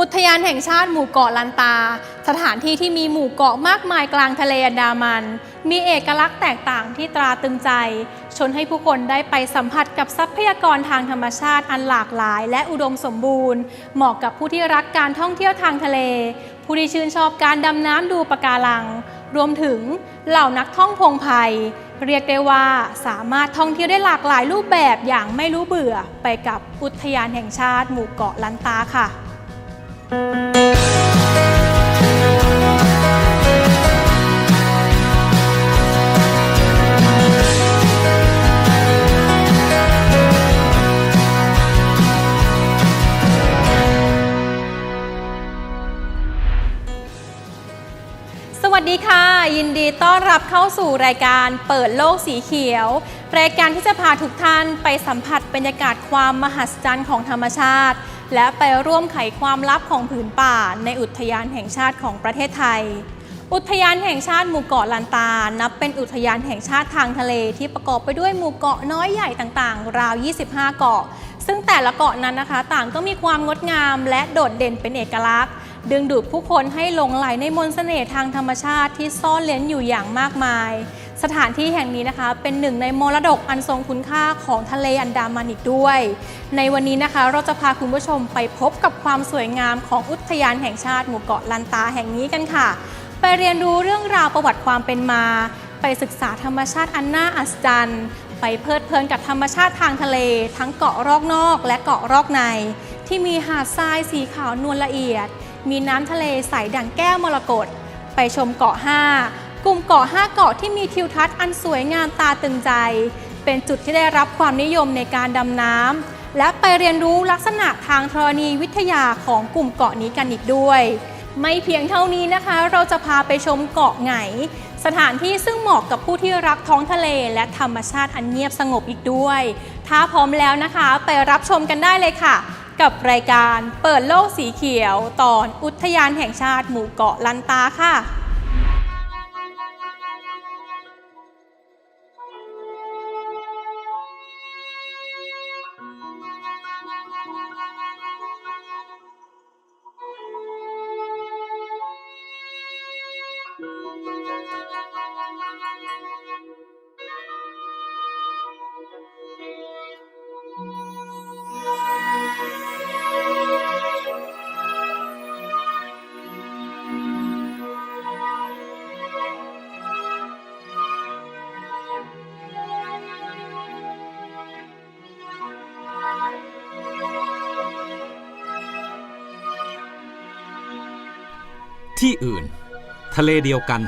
อุทยานแห่งชาติหมู่เกาะลันตา สถานที่ที่มีหมู่เกาะมากมายกลางทะเลอันดามัน มีเอกลักษณ์แตกต่างที่ตราตรึงใจ ชนให้ผู้คนได้ไปสัมผัสกับทรัพยากรทางธรรมชาติอันหลากหลาย และอุดมสมบูรณ์ เหมาะกับผู้ที่รักการท่องเที่ยวทางทะเล ผู้ที่ชื่นชอบการดำน้ำดูปะการัง รวมถึงเหล่านักท่องพงไพยเรียกได้ว่าสามารถท่องเที่ยวได้หลากหลายรูปแบบอย่างไม่รู้เบื่อไปกับอุทยานแห่งชาติหมู่เกาะลันตาค่ะ สวัสดีค่ะ ยินดีต้อนรับเข้าสู่รายการเปิดโลกสีเขียว รายการที่จะพาทุกท่านไปสัมผัสบรรยากาศความมหัศจรรย์ของธรรมชาติ และไปร่วมไขความลับของผืนป่าในอุทยานแห่งชาติของประเทศไทย อุทยานแห่งชาติหมู่เกาะลันตา นับเป็นอุทยานแห่งชาติทางทะเลที่ประกอบไปด้วยหมู่เกาะน้อยใหญ่ต่างๆ ราว 25 เกาะ ซึ่งแต่ละเกาะนั้นนะคะ ต่างก็มีความงดงามและโดดเด่นเป็นเอกลักษณ์ ดึงดูดผู้คนให้หลงไหลในมนต์เสน่ห์ทางธรรมชาติที่ซ่อนเล้นอยู่อย่างมากมาย ถานที่แห่งนี้นะคะ เป็นหนึ่งในมรดกอันทรงคุณค่าของทะเลอันดามันอีกด้วย ในวันนี้นะคะเราจะพาคุณผู้ชมไปพบกับความสวยงามของอุทยานแห่งชาติหมู่เกาะลันตาแห่งนี้กันค่ะ ไปเรียนรู้เรื่องราวประวัติความเป็นมา ไปศึกษาธรรมชาติอันน่าอัศจรรย์ไปเพลิดเพลินกับธรรมชาติทางทะเล ทั้งเกาะรอกนอกและเกาะรอกใน ที่มีหาดทรายสีขาวนวลละเอียด มีน้ำทะเลใสดังแก้วมรกตไปชมเกาะ5 กลุ่มเกาะ 5 เกาะที่มีทิวทัศน์อันสวยงามตาตึงใจ เป็นจุดที่ได้รับความนิยมในการดำน้ำและไปเรียนรู้ลักษณะทางธรณีวิทยาของกลุ่มเกาะนี้กันอีกด้วย ไม่เพียงเท่านี้นะคะ เราจะพาไปชมเกาะไหง สถานที่ซึ่งเหมาะกับผู้ที่รักท้องทะเลและธรรมชาติอันเงียบสงบอีกด้วย ถ้าพร้อมแล้วนะคะไปรับชมกันได้เลยค่ะกับรายการเปิดโลกสีเขียว ตอนอุทยานแห่งชาติหมู่เกาะลันตาค่ะ ที่อื่น ทะเลเดียวกัน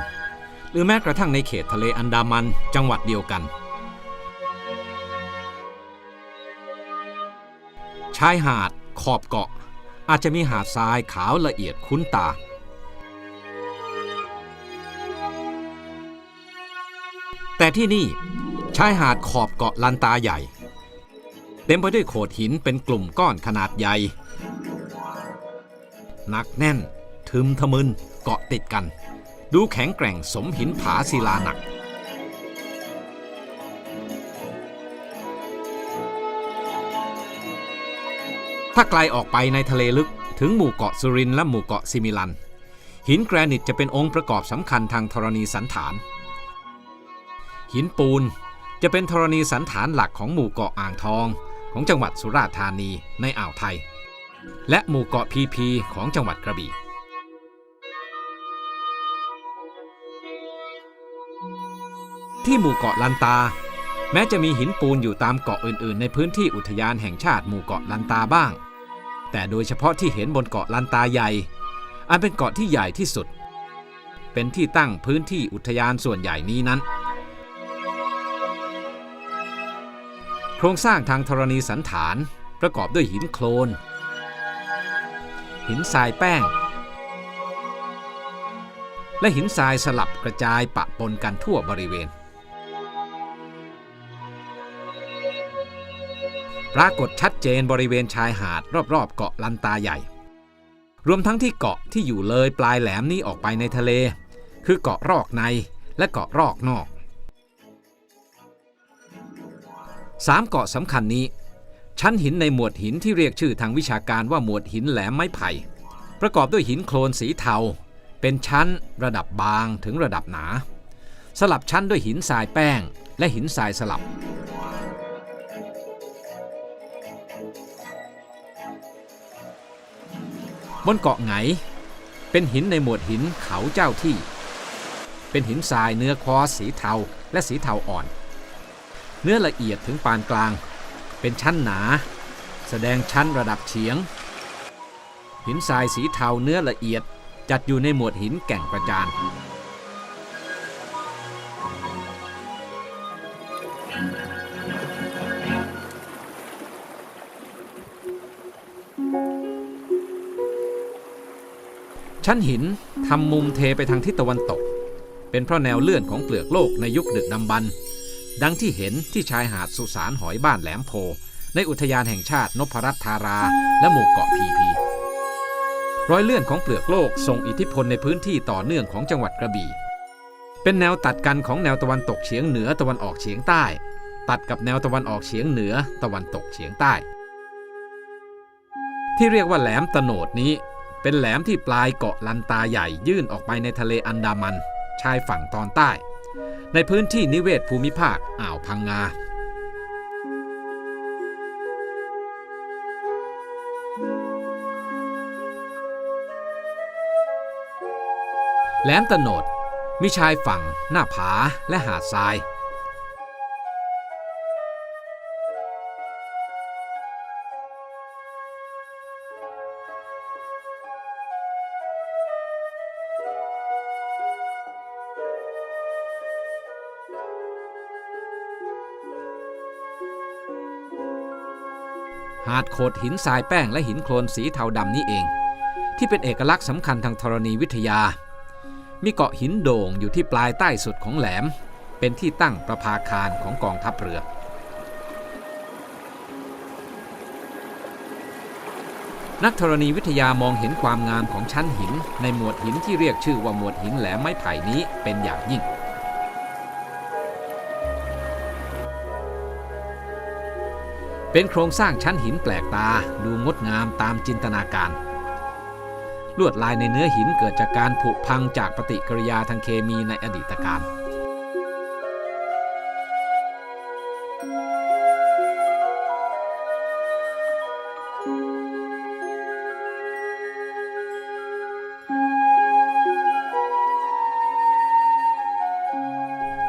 หรือแม้กระทั่งในเขตทะเลอันดามันจังหวัดเดียวกัน ชายหาดขอบเกาะ อาจจะมีหาดทรายขาวละเอียดคุ้นตา แต่ที่นี่ชายหาดขอบเกาะลันตาใหญ่ เต็มไปด้วยโขดหินเป็นกลุ่มก้อนขนาดใหญ่หนักแน่น ทึมทะมึนเกาะติดกัน ดูแข็งแกร่งสมหินผาศิลาหนักถ้าไกลออกไปในทะเลลึกถึงหมู่เกาะสุรินและหมู่เกาะซิมิลัน หินแกรนิตจะเป็นองค์ประกอบสำคัญทางธรณีสันฐาน หินปูนจะเป็นธรณีสันฐานหลักของหมู่เกาะอ่างทอง ของจังหวัดสุราษฎร์ธานีในอ่าวไทย และหมู่เกาะพีพีของจังหวัดกระบี่ ที่หมู่เกาะลันตา แม้จะมีหินปูนอยู่ตามเกาะอื่นๆ ในพื้นที่อุทยานแห่งชาติหมู่เกาะลันตาบ้าง แต่โดยเฉพาะที่เห็นบนเกาะลันตาใหญ่ อันเป็นเกาะที่ใหญ่ที่สุด เป็นที่ตั้งพื้นที่อุทยานส่วนใหญ่นี้นั้น โครงสร้างทางธรณีสันฐานประกอบด้วยหินโคลน หินทรายแป้ง และหินทรายสลับกระจายปะปนกันทั่วบริเวณ ปรากฏชัดเจนบริเวณชายหาดรอบๆ เกาะลันตาใหญ่ รวมทั้งที่เกาะที่อยู่เลยปลายแหลมนี้ออกไปในทะเล คือเกาะรอกในและเกาะรอกนอกสามเกาะสำคัญนี้ ชั้นหินในหมวดหินที่เรียกชื่อทางวิชาการว่าหมวดหินแหลมไม้ไผ่ ประกอบด้วยหินโคลนสีเทา เป็นชั้นระดับบางถึงระดับหนา สลับชั้นด้วยหินทรายแป้ง และหินทรายสลับ บนเกาะไหง เป็นหินในหมวดหินเขาเจ้าที่ เป็นหินทรายเนื้อคอสีเทาและสีเทาอ่อน เนื้อละเอียดถึงปานกลาง เป็นชั้นหนา แสดงชั้นระดับเฉียง หินทรายสีเทาเนื้อละเอียดจัดอยู่ในหมวดหินแก่งประจาน ชั้นหินทำมุมเทไปทางทิศตะวันตก เป็นเพราะแนวเลื่อนของเปลือกโลกในยุคดึกดำบรรพ์ดังที่เห็นที่ชายหาดสุสานหอยบ้านแหลมโพ ในอุทยานแห่งชาตินพรัตธารา และหมู่เกาะพีพี รอยเลื่อนของเปลือกโลกส่งอิทธิพลในพื้นที่ต่อเนื่องของจังหวัดกระบี่ เป็นแนวตัดกันของแนวตะวันตกเฉียงเหนือตะวันออกเฉียงใต้ ตัดกับแนวตะวันออกเฉียงเหนือตะวันตกเฉียงใต้ ที่เรียกว่าแหลมตโนดนี้ เป็นแหลมที่ปลายเกาะลันตาใหญ่ยื่นออกไปในทะเลอันดามัน ชายฝั่งตอนใต้ ในพื้นที่นิเวศภูมิภาคอ่าวพังงาแหลมตะโนดมีชายฝั่ง หน้าผาและหาดทราย หาดโขดหินทรายแป้งและหินโคลนสีเทาดำนี้เอง ที่เป็นเอกลักษณ์สำคัญทางธรณีวิทยา มีเกาะหินโด่งอยู่ที่ปลายใต้สุดของแหลม เป็นที่ตั้งประภาคารของกองทัพเรือ นักธรณีวิทยามองเห็นความงามของชั้นหินในหมวดหินที่เรียกชื่อว่าหมวดหินแหลมไม้ไผ่นี้เป็นอย่างยิ่ง เป็นโครงสร้างชั้นหินแปลกตาดูงดงามตามจินตนาการ ลวดลายในเนื้อหินเกิดจากการผุพังจากปฏิกิริยาทางเคมีในอดีตการ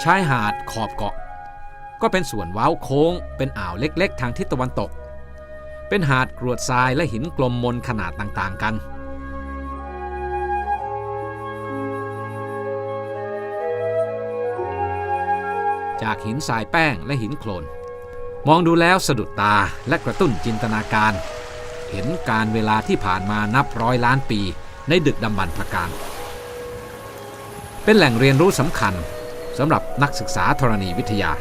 ชายหาดขอบเกาะ ก็เป็นส่วนเว้าโค้ง เป็นอ่าวเล็กๆ ทางทิศตะวันตก เป็นหาดกรวดทรายและหินกลมมนขนาดต่างๆกัน จากหินทรายแป้งและหินโคลน มองดูแล้วสะดุดตาและกระตุ้นจินตนาการ เห็นการเวลาที่ผ่านมานับร้อยล้านปีในดึกดำบรรพ์พการ เป็นแหล่งเรียนรู้สำคัญสำหรับนักศึกษาธรณีวิทยา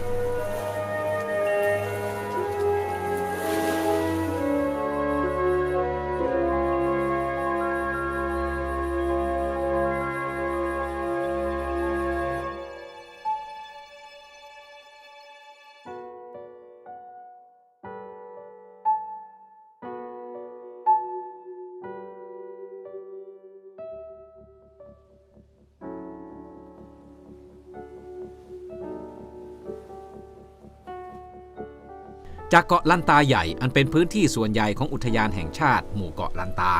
จากเกาะลันตาใหญ่อันเป็นพื้นที่ส่วนใหญ่ของอุทยานแห่งชาติหมู่เกาะลันตา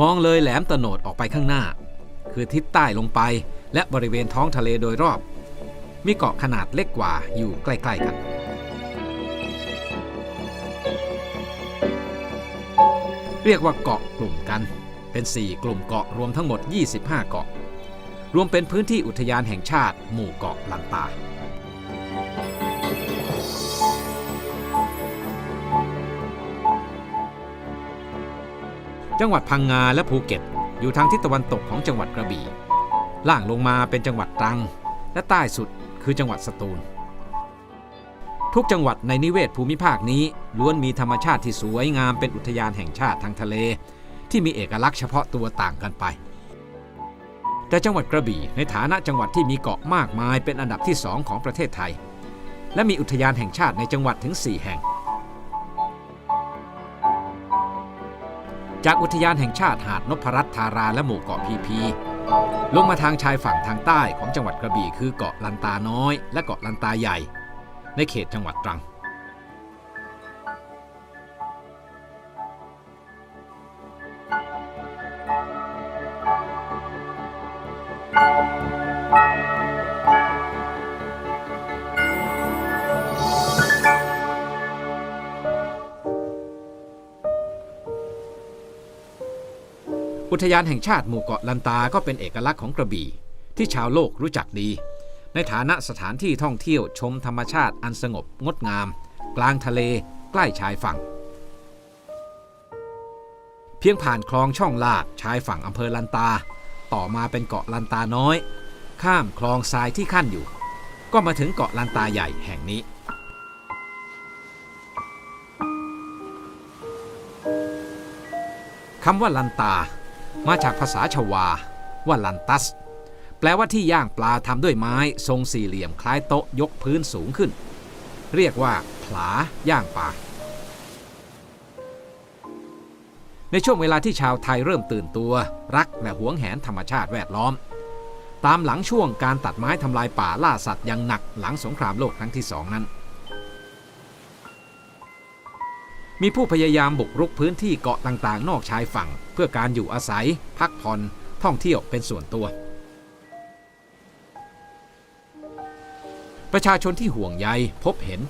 มองเลยแหลมตะโนดออกไปข้างหน้า คือทิศใต้ลงไปและบริเวณท้องทะเลโดยรอบ มีเกาะขนาดเล็กกว่าอยู่ใกล้ๆกันเรียกว่าเกาะกลุ่มกัน เป็น 4 กลุ่มเกาะรวมทั้งหมด 25 เกาะ รวมเป็นพื้นที่อุทยานแห่งชาติ หมู่เกาะลันตา จังหวัดพังงาและภูเก็ต อยู่ทางทิศตะวันตกของจังหวัดกระบี่ ล่างลงมาเป็นจังหวัดตรัง และใต้สุดคือจังหวัดสตูล ทุกจังหวัดในนิเวศภูมิภาคนี้ล้วนมีธรรมชาติที่สวยงามเป็นอุทยานแห่งชาติทางทะเล ที่มีเอกลักษณ์เฉพาะตัวต่างกันไป แต่จังหวัดกระบี่ในฐานะจังหวัดที่มีเกาะมากมายเป็นอันดับที่สองของประเทศไทย และมีอุทยานแห่งชาติในจังหวัดถึง 4 แห่ง จากอุทยานแห่งชาติหาดนพรัตธาราและหมู่เกาะพีพี ลงมาทางชายฝั่งทางใต้ของจังหวัดกระบี่คือเกาะลันตาน้อย และเกาะลันตาใหญ่ ในเขตจังหวัดตรัง อุทยานแห่งชาติหมู่เกาะลันตาก็เป็นเอกลักษณ์ของกระบี่ ที่ชาวโลกรู้จักดี ในฐานะสถานที่ท่องเที่ยวชมธรรมชาติอันสงบงดงาม กลางทะเลใกล้ชายฝั่ง เพียงผ่านคลองช่องลาดชายฝั่งอำเภอลันตา ต่อมาเป็นเกาะลันตาน้อย ข้ามคลองทรายที่ขั้นอยู่ ก็มาถึงเกาะลันตาใหญ่แห่งนี้คำว่าลันตา มาจากภาษาชวา ว่าลันตัส แปลว่าที่ย่างปลาทำด้วยไม้ทรงสี่เหลี่ยมคล้ายโต๊ะยกพื้นสูงขึ้น เรียกว่าผลาย่างปลาในช่วงเวลาที่ชาวไทยเริ่มตื่นตัว รักและหวงแหนธรรมชาติแวดล้อม ตามหลังช่วงการตัดไม้ทำลายป่าล่าสัตว์อย่างหนักหลังสงครามโลกครั้งที่สองนั้น มีผู้พยายามบุกรุกพื้นที่เกาะต่างๆ นอกชายฝั่ง เพื่อการอยู่อาศัย พักผ่อน ท่องเที่ยวเป็นส่วนตัว ประชาชนที่ห่วงใยพบเห็น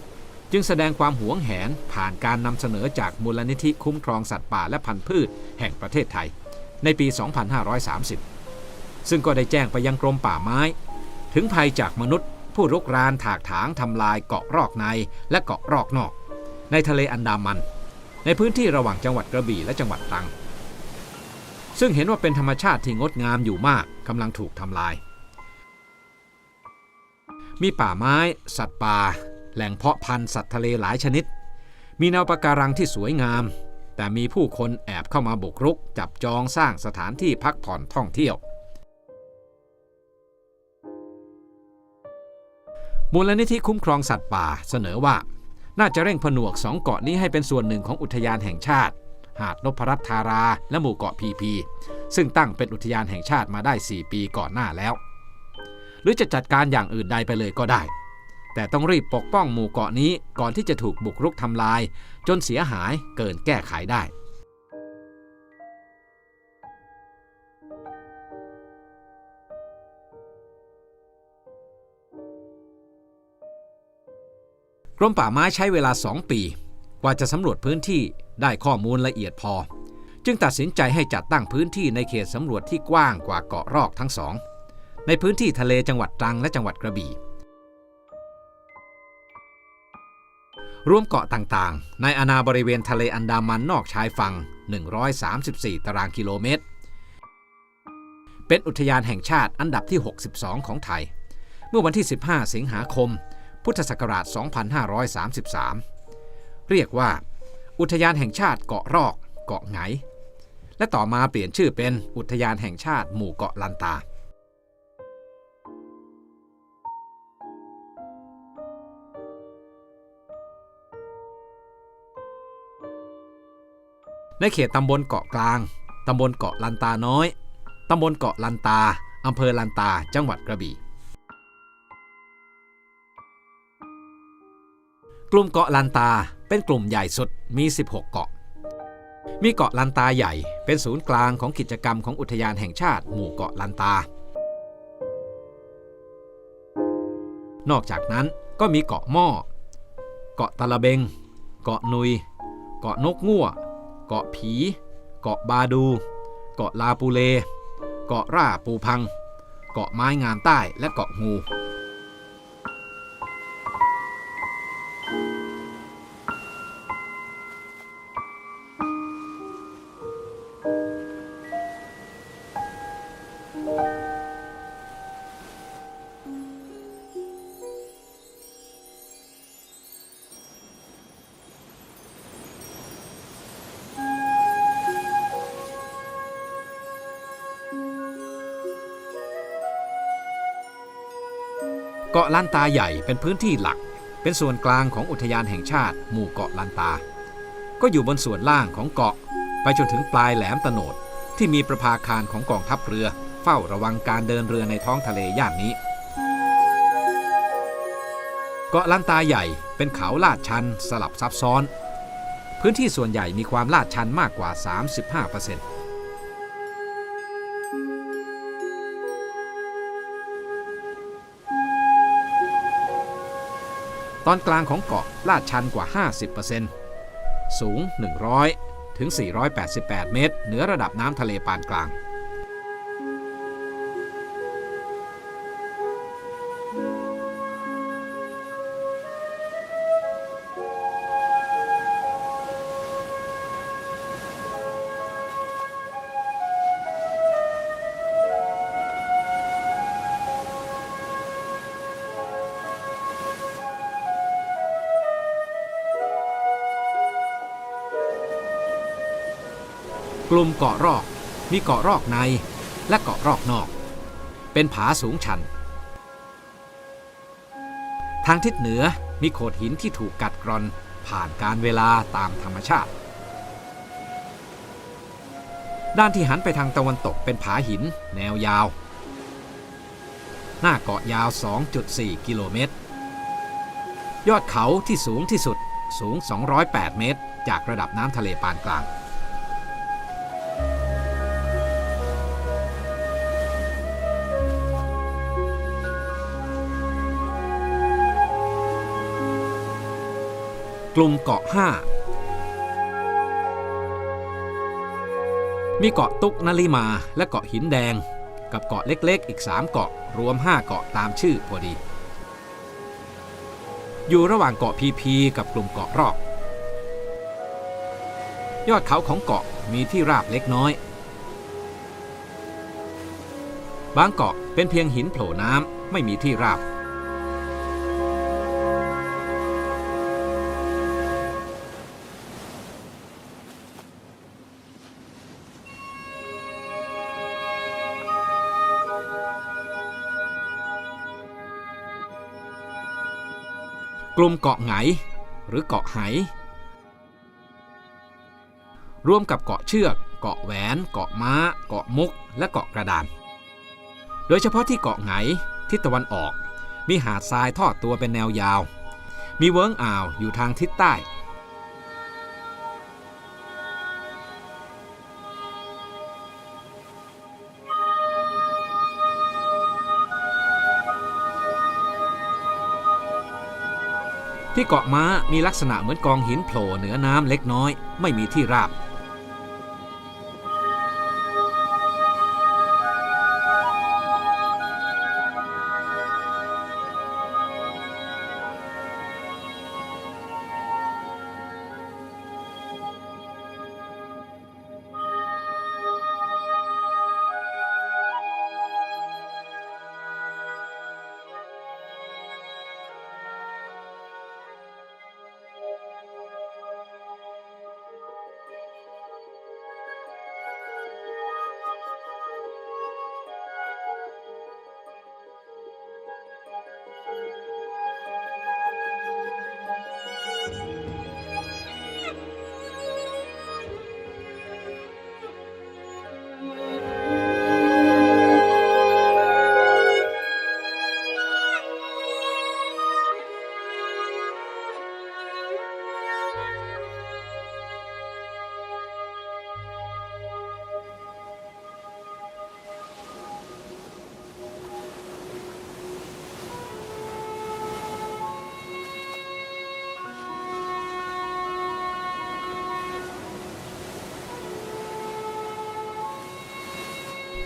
จึงแสดงความหวงแหนผ่านการนำเสนอจากมูลนิธิคุ้มครองสัตว์ป่าและพันธุ์พืช แห่งประเทศไทย ในปี 2530 ซึ่งก็ได้แจ้งไปยังกรมป่าไม้ ถึงภัยจากมนุษย์ ผู้รุกรานถากถางทำลายเกาะรอกในและเกาะรอกนอกในทะเลอันดามัน ในพื้นที่ระหว่างจังหวัดกระบี่และจังหวัดตรัง ซึ่งเห็นว่าเป็นธรรมชาติที่งดงามอยู่มากกำลังถูกทำลาย มีป่าไม้ สัตว์ป่า แหล่งเพาะพันธุ์สัตว์ทะเลหลายชนิด มีแนวปะการังที่สวยงาม แต่มีผู้คนแอบเข้ามาบุกรุก จับจองสร้างสถานที่พักผ่อนท่องเที่ยวมูลนิธิคุ้มครองสัตว์ป่าเสนอว่า น่าจะเร่งผนวกสองเกาะนี้ให้เป็นส่วนหนึ่งของอุทยานแห่งชาติ หาดนพรัตธารา และหมู่เกาะพีพี ซึ่งตั้งเป็นอุทยานแห่งชาติมาได้ 4 ปีก่อนหน้าแล้ว หรือจะจัดการอย่างอื่นใดไปเลยก็ได้ แต่ต้องรีบปกป้องหมู่เกาะนี้ก่อนที่จะถูกบุกรุกทำลาย จนเสียหายเกินแก้ไขได้ รมป่าไม้ใช้เวลา 2 ปี กว่าจะสำรวจพื้นที่ได้ข้อมูลละเอียดพอ จึงตัดสินใจให้จัดตั้งพื้นที่ในเขตสำรวจที่กว้างกว่าเกาะรอกทั้งสอง ในพื้นที่ทะเลจังหวัดตรังและจังหวัดกระบี่รวมเกาะต่างๆ ในอาณาบริเวณทะเลอันดามันนอกชายฝั่ง 134 ตารางกิโลเมตร เป็นอุทยานแห่งชาติอันดับที่ 62 ของไทย เมื่อวันที่ 15 สิงหาคม พุทธศักราช 2533 เรียกว่า อุทยานแห่งชาติเกาะรอกเกาะไหง และต่อมาเปลี่ยนชื่อเป็นอุทยานแห่งชาติหมู่เกาะลันตา ในเขตตำบลเกาะกลาง ตำบลเกาะลันตาน้อย ตำบลเกาะลันตา อำเภอลันตา จังหวัดกระบี่ กลุ่มเกาะลันตาเป็นกลุ่มใหญ่สุดมี 16 เกาะ มีเกาะลันตาใหญ่เป็นศูนย์กลางของกิจกรรมของอุทยานแห่งชาติหมู่เกาะลันตา นอกจากนั้นก็มีเกาะหม้อ เกาะตะละเบง เกาะนุย เกาะนกงั่ว เกาะผี เกาะบาดู เกาะลาปูเล เกาะร่าปูพัง เกาะไม้งามใต้และเกาะงู เกาะลันตาใหญ่เป็นพื้นที่หลัก เป็นส่วนกลางของอุทยานแห่งชาติหมู่เกาะลันตา ก็อยู่บนส่วนล่างของเกาะ ไปจนถึงปลายแหลมตโนดที่มีประภาคารของกองทัพเรือ เฝ้าระวังการเดินเรือในท้องทะเลย่านนี้ เกาะลันตาใหญ่เป็นเขาลาดชันสลับซับซ้อน พื้นที่ส่วนใหญ่มีความลาดชันมากกว่า 35% ตอนกลางของเกาะลาดชันกว่า 50%สูง 100 ถึง 488 เมตร เหนือระดับน้ำทะเลปานกลาง ลุ่มเกาะรอก มีเกาะรอกในและเกาะรอกนอก เป็นผาสูงชัน ทางทิศเหนือมีโขดหินที่ถูกกัดกร่อนผ่านการเวลาตามธรรมชาติ ด้านที่หันไปทางตะวันตกเป็นผาหินแนวยาว หน้าเกาะยาว 2.4 กิโลเมตร ยอดเขาที่สูงที่สุดสูง 208 เมตร จากระดับน้ำทะเลปานกลาง กลุ่มเกาะ 5 มีเกาะตุกนาลิมาและเกาะหินแดง กับเกาะเล็กๆ อีก 3 เกาะรวม 5 เกาะตามชื่อพอดี อยู่ระหว่างเกาะพีพีกับกลุ่มเกาะรอกยอดเขาของเกาะมีที่ราบเล็กน้อย บางเกาะเป็นเพียงหินโผล่น้ำไม่มีที่ราบ กลุ่มเกาะไหงหรือเกาะไหรวมกับเกาะเชือก เกาะแหวน เกาะม้า เกาะมุก และเกาะกระดาน โดยเฉพาะที่เกาะไหงทิศตะวันออก มีหาดทรายทอดตัวเป็นแนวยาว มีเวิ้งอ่าวอยู่ทางทิศใต้ ที่เกาะม้ามีลักษณะเหมือนกองหินโผล่เหนือน้ำเล็กน้อย ไม่มีที่ราบ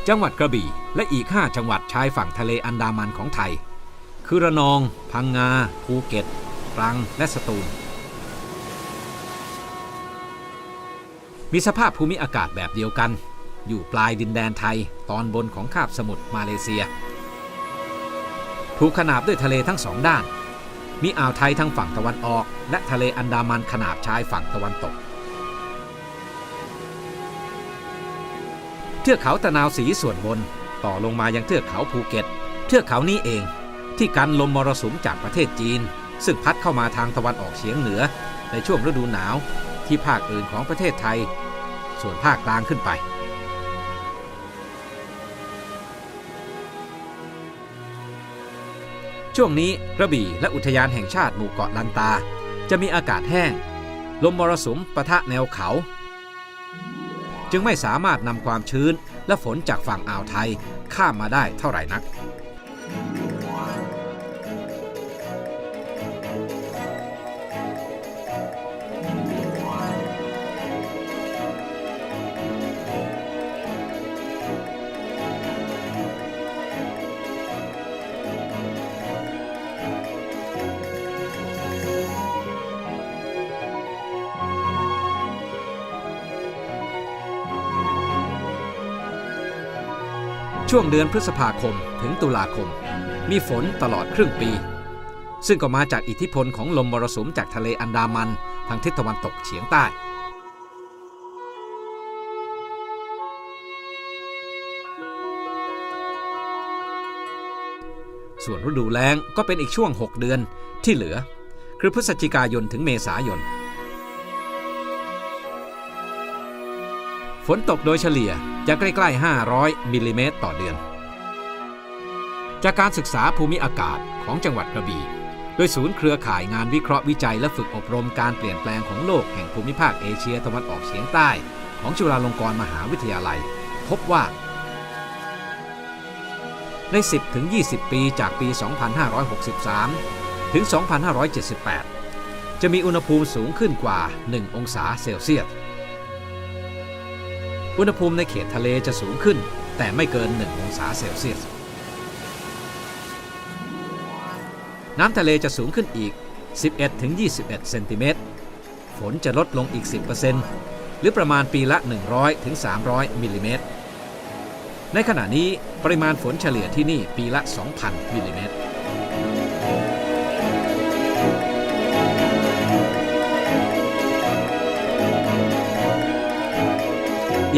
จังหวัดกระบี่ และอีก 5 จังหวัดชายฝั่งทะเลอันดามันของไทย คือระนอง พังงา ภูเก็ตตรัง และสตูล มีสภาพภูมิอากาศแบบเดียวกัน อยู่ปลายดินแดนไทยตอนบนของคาบสมุทรมาเลเซีย ถูกขนาบด้วยทะเลทั้งสองด้าน มีอ่าวไทยทางฝั่งตะวันออก และทะเลอันดามันขนาบชายฝั่งตะวันตก เทือกเขาตะนาวสีส่วนบน ต่อลงมายังเทือกเขาภูเก็ต เทือกเขานี้เอง ที่กันลมมรสุมจากประเทศจีน ซึ่งพัดเข้ามาทางตะวันออกเฉียงเหนือ ในช่วงฤดูหนาวที่ภาคอื่นของประเทศไทย ส่วนภาคกลางขึ้นไป ช่วงนี้กระบี่และอุทยานแห่งชาติหมู่เกาะลันตา จะมีอากาศแห้ง ลมมรสุมปะทะแนวเขา จึงไม่สามารถนำความชื้นและฝนจากฝั่งอ่าวไทยข้ามมาได้เท่าไหร่นัก ช่วงเดือนพฤษภาคมถึงตุลาคม มีฝนตลอดครึ่งปี ซึ่งก็มาจากอิทธิพลของลมมรสุมจากทะเลอันดามันทางทิศตะวันตกเฉียงใต้ส่วนฤดูแล้งก็เป็นอีกช่วง 6 เดือนที่เหลือ คือพฤศจิกายนถึงเมษายน ฝนตกโดยเฉลี่ยจะใกล้ๆ 500มิลลิเมตรต่อเดือน จากการศึกษาภูมิอากาศของจังหวัดกระบี่โดยศูนย์เครือข่ายงานวิเคราะห์วิจัยและฝึกอบรมการเปลี่ยนแปลงของโลกแห่งภูมิภาคเอเชียตะวันออกเฉียงใต้ ของจุฬาลงกรณ์มหาวิทยาลัย พบว่า ใน 10-20 ปีจากปี 2563 ถึง 2578 จะมีอุณหภูมิสูงขึ้นกว่า 1 องศาเซลเซียส อุณหภูมิในเขตทะเลจะสูงขึ้น แต่ไม่เกิน 1 องศาเซลเซียส น้ำทะเลจะสูงขึ้นอีก 11-21 เซนติเมตร ฝนจะลดลงอีก 10%หรือประมาณปีละ 100-300 มิลลิเมตร ในขณะนี้ปริมาณฝนเฉลี่ยที่นี่ปีละ 2,000 มิลลิเมตร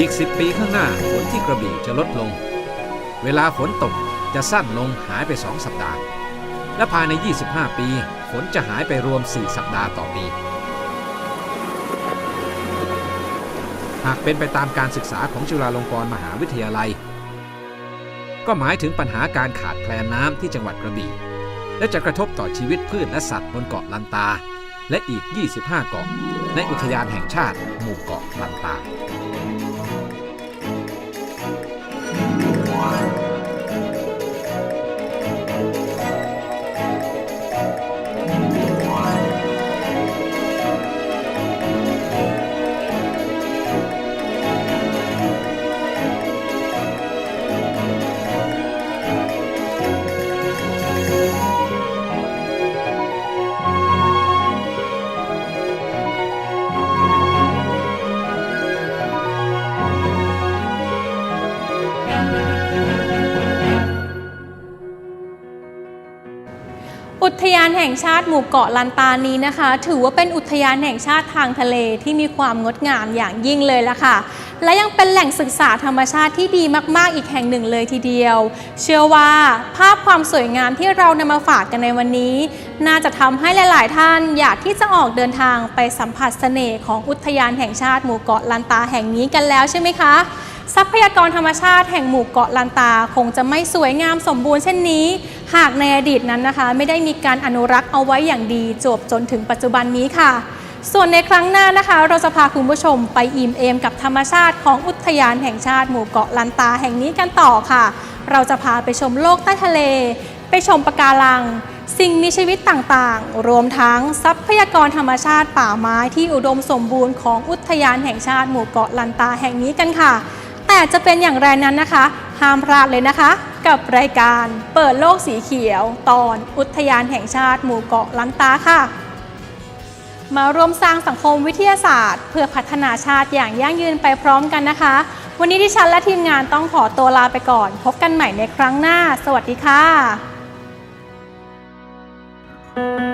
อีก 10 ปีข้างหน้าฝนที่กระบี่จะลดลง เวลาฝนตกจะสั้นลงหายไป 2 สัปดาห์ และภายใน 25 ปี ฝนจะหายไปรวม 4 สัปดาห์ต่อปี หากเป็นไปตามการศึกษาของจุฬาลงกรณ์มหาวิทยาลัย ก็หมายถึงปัญหาการขาดแคลนน้ำที่จังหวัดกระบี่ และจะกระทบต่อชีวิตพืชและสัตว์บนเกาะลันตา และอีก 25 เกาะในอุทยานแห่งชาติหมู่เกาะลันตา อุ ทยานแห่งชาติหมู่เกาะลันตานี้นะคะ ถือว่าเป็นอุทยานแห่งชาติทางทะเลที่มีความงดงามอย่างยิ่งเลยละค่ะ และยังเป็นแหล่งศึกษาธรรมชาติที่ดีมาก ๆ อีกแห่งหนึ่งเลยทีเดียว เชื่อว่าภาพความสวยงามที่เรานำมาฝากกันในวันนี้ น่าจะทำให้หลาย ๆ ท่านอยากที่จะออกเดินทางไปสัมผัสเสน่ห์ของอุทยานแห่งชาติหมู่เกาะลันตาแห่งนี้กันแล้วใช่ไหมคะ ทรัพยากรธรรมชาติแห่งหมู่เกาะลันตาคงจะไม่สวยงามสมบูรณ์เช่นนี้ หากในอดีตนั้นนะคะ ไม่ได้มีการอนุรักษ์เอาไว้อย่างดีจบจนถึงปัจจุบันนี้ค่ะ ส่วนในครั้งหน้านะคะ เราจะพาคุณผู้ชมไปอิ่มเอมกับธรรมชาติของอุทยานแห่งชาติหมู่เกาะลันตาแห่งนี้กันต่อค่ะ เราจะพาไปชมโลกใต้ทะเล ไปชมปะการัง สิ่งมีชีวิตต่างๆ รวมทั้งทรัพยากรธรรมชาติป่าไม้ที่อุดมสมบูรณ์ของอุทยานแห่งชาติหมู่เกาะลันตาแห่งนี้กันค่ะ จะเป็นอย่างไรนั้นนะคะ ห้ามพลาดเลยนะคะ กับรายการเปิดโลกสีเขียว ตอนอุทยานแห่งชาติหมู่เกาะลันตาค่ะ มาร่วมสร้างสังคมวิทยาศาสตร์ เพื่อพัฒนาชาติอย่างยั่งยืนไปพร้อมกันนะคะ วันนี้ดิฉันและทีมงานต้องขอตัวลาไปก่อน พบกันใหม่ในครั้งหน้า สวัสดีค่ะ thank you